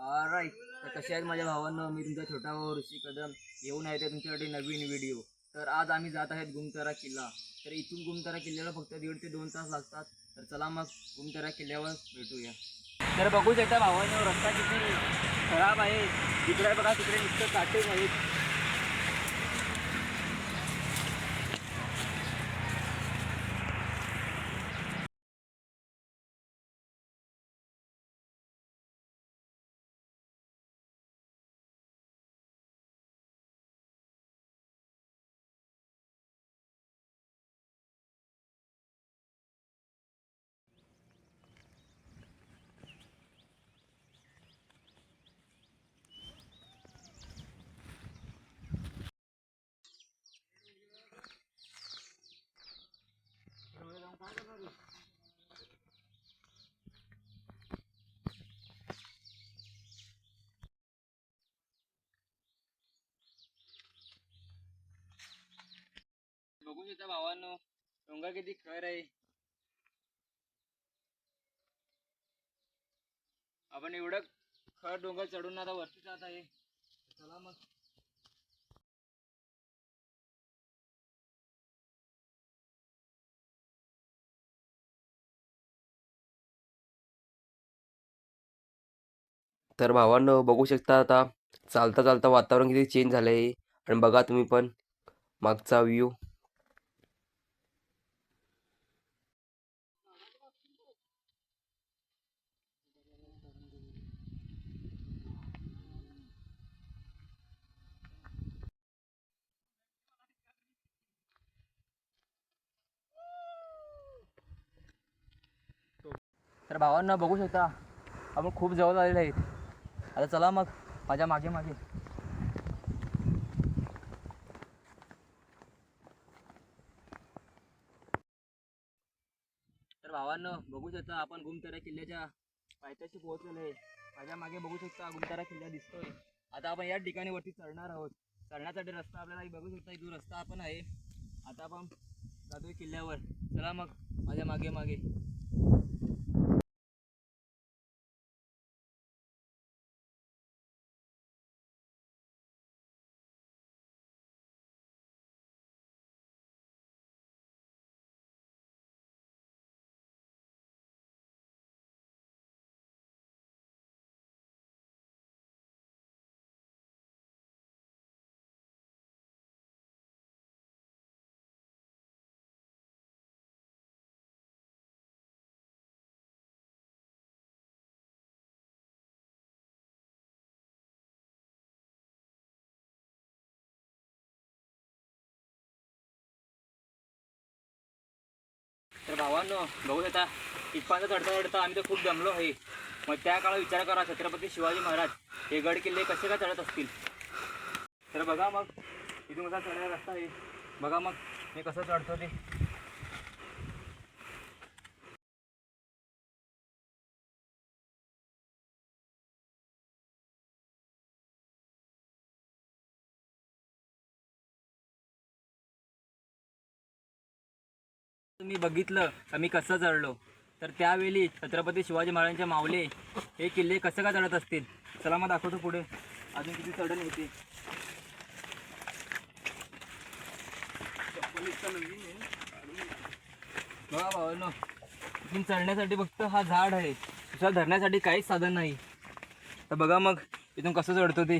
Right तर कसे आहेत माझ्या भावांना? मी तुमचा छोटा भाऊ ऋषी कदम. येऊन आहे ते तुमच्यासाठी नवीन व्हिडिओ तर आज आम्ही जात आहेत गुमतारा किल्ला. तर इथून गुमतारा किल्ल्याला फक्त दीड ते दोन तास लागतात. तर चला मग गुमतरा किल्ल्यावर भेटूया. तर बघू शकता भावांनो रस्ता किती खराब आहे. तिकडे बघा तिकडे नुसतं काटेच आहेत. तुझ्या भावानो डोंगा डोंगर किती खर आहे आपण एवढं खर डोंगर चढून आता वरती जात आहे. चला मग. तर भावांनो बघू शकता आता चालता चालता वातावरण किती चेंज झालं आहे आणि बघा तुम्ही पण मागचा व्ह्यू तर भावांना बघू शकता आपण खूप जवळ आलेले आहेत. आता चला मग माझ्या मागे मागे. तर भावांना बघू शकता आपण गुमतारा किल्ल्याच्या पायथ्याशी पोहोचलेलो आहे. माझ्या मागे बघू शकता गुमतारा किल्ला दिसतोय. आता आपण या ठिकाणी वरती चढणार आहोत. चढण्यासाठी रस्ता आपल्याला बघू शकता जो रस्ता आपण आहे आता आपण जातोय किल्ल्यावर. चला मग माझ्या मागे मागे. तर भावांनो बघू देता इथपर्यंत चढता चढता आम्ही तर खूप जमलो आहे. मग त्या काळात विचार करा छत्रपती शिवाजी महाराज हे गड किल्ले कसे काय चढत असतील? तर बघा मग इथून कसा चढायला रस्ता आहे. बघा मग मी कसं चढतो ते. तुम्ही बघितलं आम्ही कसं चढलो तर त्यावेळी छत्रपती शिवाजी महाराजांच्या मावले हे किल्ले कसं का चढत असतील? चला मग दाखवतो पुढे. अजून किती चढण होते. बघा इथून चढण्यासाठी फक्त हा झाड आहे. दुसरा धरण्यासाठी काहीच साधन नाही. तर बघा मग इथून कसं चढतो ते.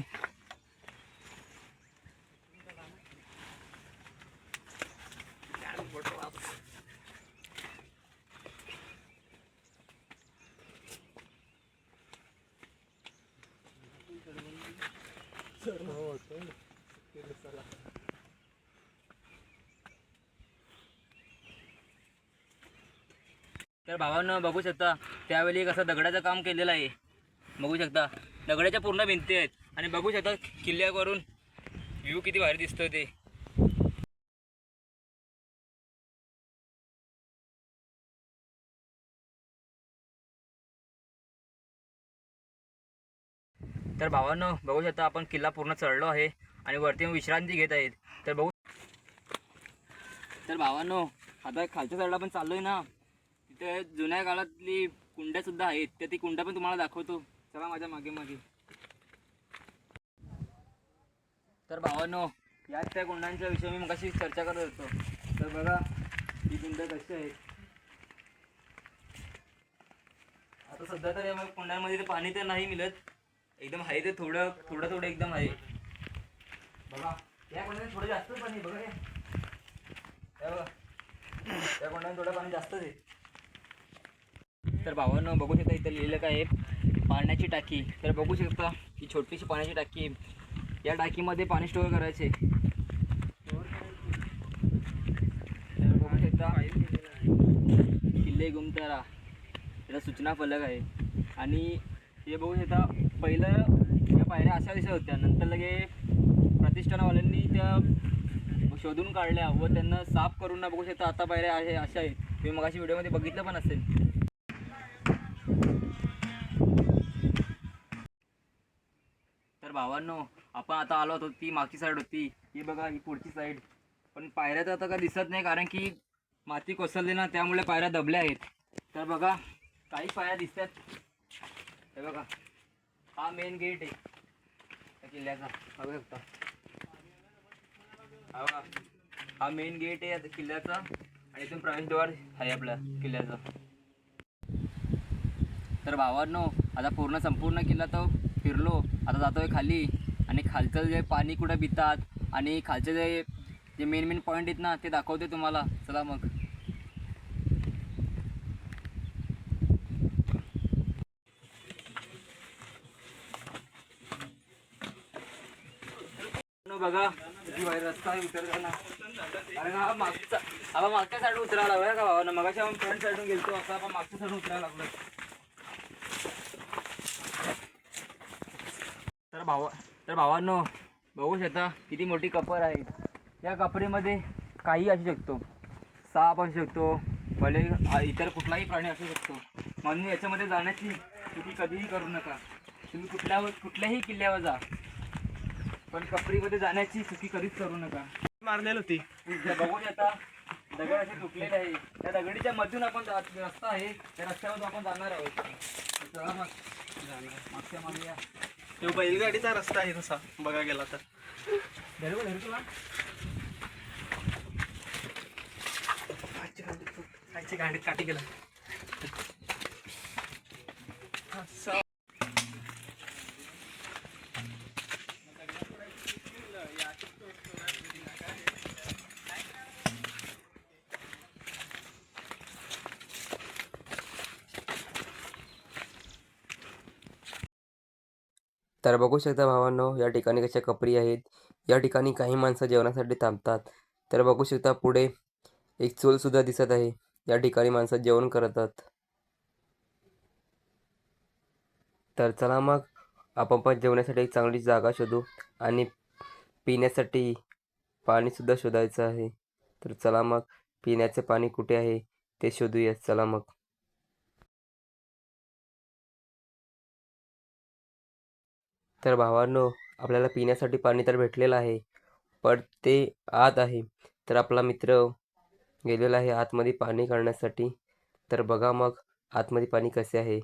तर भावानं बघू शकता त्यावेळी कसं दगडाचं काम केलेलं आहे. बघू शकता दगडाच्या पूर्ण भिंती आहेत. आणि बघू शकता किल्ल्यावरून व्ह्यू किती भारी दिसतोय ते. तर भावांनो बघू शकता आपण किल्ला पूर्ण चढलो आहे आणि वरती विश्रांती घेत आहेत. तर बघू तर भावांनो आता खालच्या साईडला पण चाललोय ना. तिथे जुन्या काळातली कुंड्या सुद्धा आहेत. तर ती कुंड्या पण तुम्हाला दाखवतो. चला माझ्या मागे मागे. तर भावांनो याच त्या कुंडांच्या विषयी मी मगाशी चर्चा करत होतो. तर बघा ही कुंड कशी आहे आता सध्या तर या कुंडांमध्ये पाणी तर नाही मिळत. एकदम आहे ते थोडं थोडं थोडं एकदम आहे. बघा या कुंडाने थोडं जास्त पाणी बघा हे. बघा. या कुंडाने थोडं पाणी जास्तच आहे. तर भावांनो बघू शकता इथं लिहिलं काय आहे? पाण्याची टाकी. तर बघू शकता ही छोटीशी पाण्याची टाकी या टाकीमध्ये पाणी स्टोअर करायचे. तर बघू शकता किल्ले गुमतारा. याला सूचना फलक आहे. आणि हे बघू शकता पहिलं त्या पायऱ्या अशा दिसत होत्या. नंतर लगे प्रतिष्ठानवाल्यांनी त्या शोधून काढल्या व त्यांना साफ करून ना बघू शकता आता पायऱ्या आहे अशा आहेत. तुम्ही मगाशी व्हिडिओमध्ये बघितलं पण असेल. तर भावांनो आपण आता आलो होतो ती मागची साईड होती. ही बघा ही पुढची साईड पण पायऱ्या तर आता काय दिसत नाही कारण की माती कोसळली ना त्यामुळे पायऱ्या दबल्या आहेत. तर बघा काही पायऱ्या दिसतात. हे बघा. हा मेन गेट आहे. त्या किल्ल्याचा. बघू शकता हा बघा. हा मेन गेट आहे आता किल्ल्याचा. आणि इथून प्रवेशद्वार आहे आपला किल्ल्याचा. तर भावांनो आता पूर्ण संपूर्ण किल्ला तो फिरलो. आता जातोय खाली. आणि खालचं जे पाणी कुठं पितात आणि खालचे जे जे मेन मेन पॉईंट आहेत ना ते दाखवते तुम्हाला. चला मग. बघा किती बाहेर रस्ता उतरताना कारण हा मागचा हा मागच्या साईड उतरायला लागला का भावानं? मगाशी आपण फ्रंट साईडून गेलतो असं आपण मागच्या साईडून उतरायला लागलो तर भावा तर भावांनो बघू शकता किती मोठी कपर आहे. या कपरीमध्ये काही असू शकतो. साप असू शकतो भले इतर कुठलाही प्राणी असू शकतो. म्हणून याच्यामध्ये जाण्याची तुम्ही कधीही करू नका. तुम्ही कुठल्या कुठल्याही किल्ल्यावर जा. पण कपरीमध्ये जाण्याची चुकी कधीच करू नका. मारलेली होती. इथे बघू शकता दगड असे तुटलेले आहे. त्या दगडीच्या मधून आपण जात- रस्ता आहे. त्या रस्त्यावर आपण जाणार आहोत. चला मग. मागच्या मागे या. तो बैलगाडीचा रस्ता आहे तसा. बघा गेला तर. धरू धरू तुला खायची गाडीत काठी गेला. तर बघू शकता भावांनो या ठिकाणी कशा कपरी आहेत. या ठिकाणी काही माणसं जेवणासाठी थांबतात. तर बघू शकता पुढे एक चूल सुद्धा दिसत आहे. या ठिकाणी माणसं जेवण करतात. तर चला मग आपण पण जेवण्यासाठी एक चांगली जागा शोधू आणि पिण्यासाठी पाणी सुद्धा शोधायचं आहे. तर चला मग पिण्याचे पाणी कुठे आहे ते शोधूया चला मग. तर भावांनो आपल्याला पिण्यासाठी पाणी तर भेटलेलं आहे पण ते आत आहे. तर आपला मित्र गेलेला आहे आतमध्ये पाणी काढण्यासाठी. तर बघा मग आतमध्ये पाणी कसे आहे.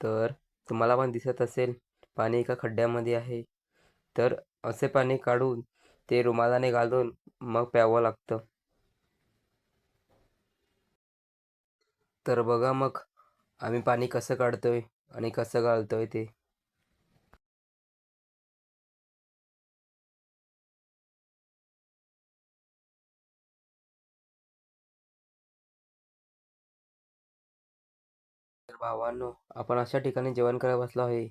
तर तुम्हाला पण दिसत असेल पाणी एका खड्ड्यामध्ये आहे. तर असे पाणी काढून ते रुमालाने घालून मग प्यावं लागतं. तर बघा मग आम्ही पाणी कसं काढतोय आणि कसं घालतोय ते. भावांनो आपण अशा ठिकाणी जेवण करायला बसलो आहे.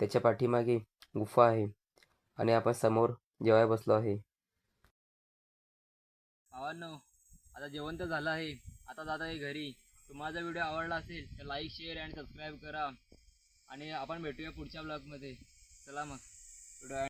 त्याच्या पाठीमागे गुफा आहे आणि आपण समोर जेवायला बसलो आहे. भावांनो आता जेवण तर झालं आहे. आता जात आहे घरी. तुम्हाला व्हिडिओ आवडला असेल तर लाईक शेअर आणि सबस्क्राईब करा. आणि आपण भेटूया पुढच्या ब्लॉगमध्ये चला मग. व्हिडिओ